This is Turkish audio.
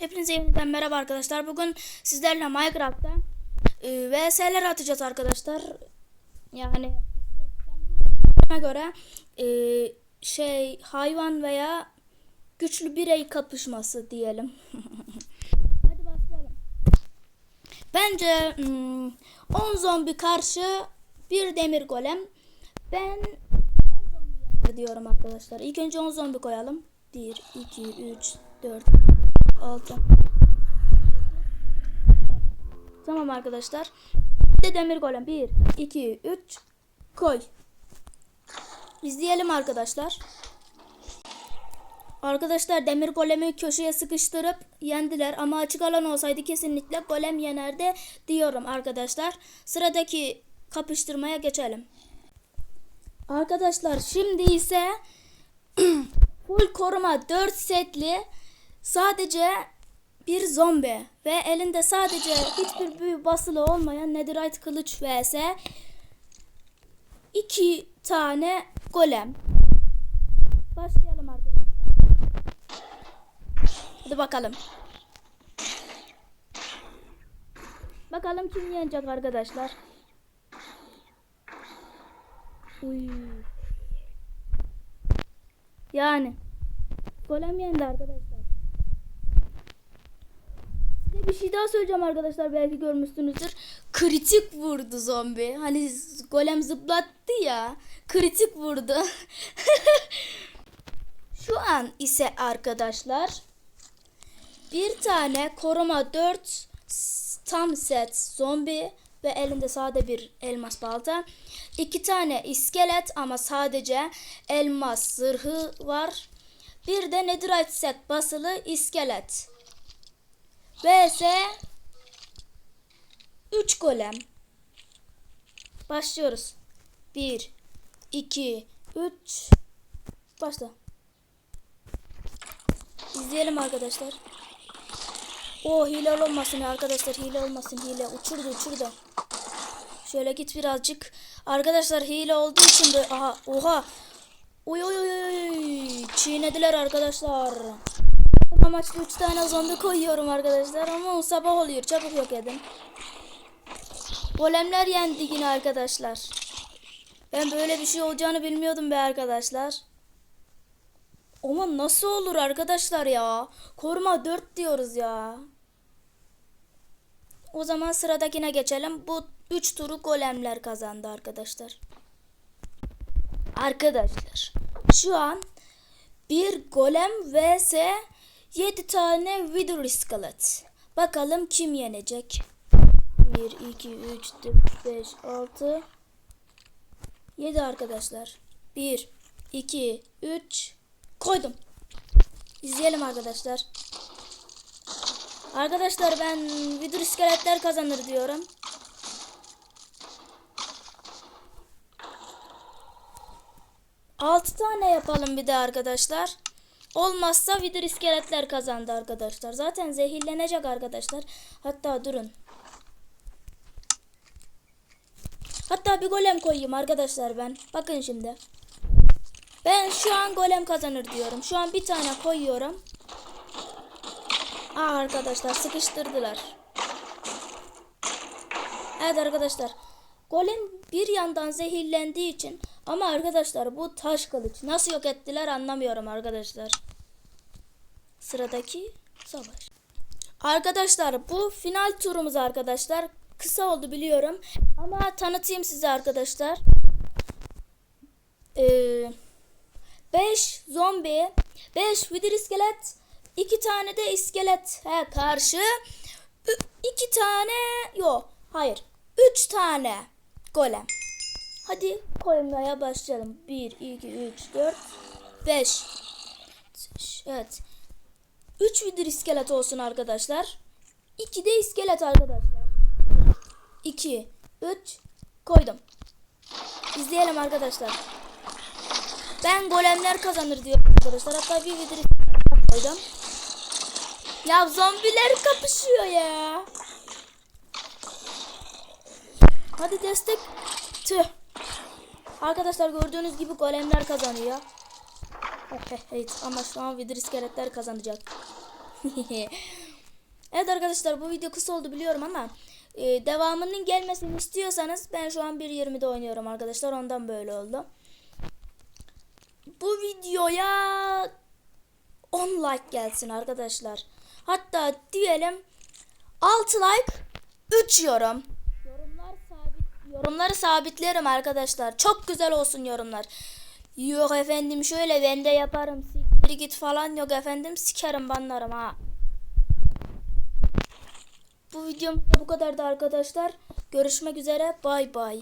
Hepinize yeniden merhaba arkadaşlar. Bugün sizlerle Minecraft'ta e, VS'ler atacağız arkadaşlar. Yani göre e, şey hayvan veya güçlü birey kapışması diyelim. Hadi başlayalım. Bence hmm, 10 zombi karşı bir demir golem. Ben 10 zombi yener diyorum arkadaşlar. İlk önce 10 zombi koyalım. 1, 2, 3, 4, 6. Tamam arkadaşlar. Bir de demir golem. 1, 2, 3 koy. İzleyelim arkadaşlar. Arkadaşlar demir golemi köşeye sıkıştırıp yendiler ama açık alan olsaydı kesinlikle golem yenerdi diyorum arkadaşlar. Sıradaki kapıştırmaya geçelim. Arkadaşlar şimdi ise full koruma 4 setli sadece bir zombi ve elinde sadece hiçbir büyü basılı olmayan netherite kılıç vs iki tane golem. Başlayalım arkadaşlar. Hadi bakalım. Bakalım kim yenecek arkadaşlar. Uy. Yani. Golem yendi arkadaşlar. Bir şey daha söyleyeceğim arkadaşlar. Belki görmüşsünüzdür. Kritik vurdu zombi. Hani golem zıplattı ya. Kritik vurdu. Şu an ise arkadaşlar bir tane koruma 4 tam set zombi ve elinde sade bir elmas balta. İki tane iskelet ama sadece elmas zırhı var. Bir de netherite set basılı iskelet. Vs 3 golem. Başlıyoruz. 1 2 3 Başla. İzleyelim arkadaşlar. O hile olmasın arkadaşlar hile olmasın hile uçurdu uçurdu. Şöyle git birazcık. Arkadaşlar hile olduğu için de aha oha. Oy oy oy. Çiğnediler arkadaşlar. Amaçlı 3 tane zombi koyuyorum arkadaşlar ama o sabah oluyor çabuk yok edin. Golemler yendi yine arkadaşlar. Ben böyle bir şey olacağını bilmiyordum be arkadaşlar. Ama nasıl olur arkadaşlar ya? Koruma 4 diyoruz ya. O zaman sıradakine geçelim. Bu 3 turu golemler kazandı arkadaşlar. Arkadaşlar şu an bir golem vs 7 tane wither iskelet. Bakalım kim yenecek? 1, 2, 3, 4, 5, 6, 7 arkadaşlar. 1, 2, 3, koydum. İzleyelim arkadaşlar. Arkadaşlar ben vidur iskeletler kazanır diyorum. Altı tane yapalım bir de arkadaşlar. Olmazsa vidur iskeletler kazandı arkadaşlar. Zaten zehirlenecek arkadaşlar. Hatta durun. Hatta bir golem koyayım arkadaşlar ben. Bakın şimdi. Ben şu an golem kazanır diyorum. Şu an bir tane koyuyorum. Aa arkadaşlar sıkıştırdılar. Evet arkadaşlar. Golem bir yandan zehirlendiği için ama arkadaşlar bu taş kılıç nasıl yok ettiler anlamıyorum arkadaşlar. Sıradaki savaş. Arkadaşlar bu final turumuz arkadaşlar. Kısa oldu biliyorum ama tanıtayım size arkadaşlar. Eee 5 zombi, 5 wither iskelet, 2 tane de iskelet he, karşı 2 tane yok hayır 3 tane golem. Hadi koymaya başlayalım. 1 2 3 4 5 Evet. 3 wither iskelet olsun arkadaşlar. 2 de iskelet arkadaşlar. 2 3 koydum. İzleyelim arkadaşlar. Ben golemler kazanır diyorum arkadaşlar. Hatta bir video koydum. Ya zombiler kapışıyor ya. Hadi destek. Tüh. Arkadaşlar gördüğünüz gibi golemler kazanıyor. Evet ama şu an Vidr iskeletler kazanacak. Evet arkadaşlar bu video kısa oldu biliyorum ama e, devamının gelmesini istiyorsanız ben şu an 1.20'de oynuyorum arkadaşlar ondan böyle oldu. Bu videoya 10 like gelsin arkadaşlar. Hatta diyelim 6 like 3 yorum. Yorumları sabitlerim arkadaşlar. Çok güzel olsun yorumlar. Yok efendim şöyle ben de yaparım. Siktir git falan yok efendim. Sikerim banlarım ha. Bu videom bu kadardı arkadaşlar. Görüşmek üzere. Bay bay.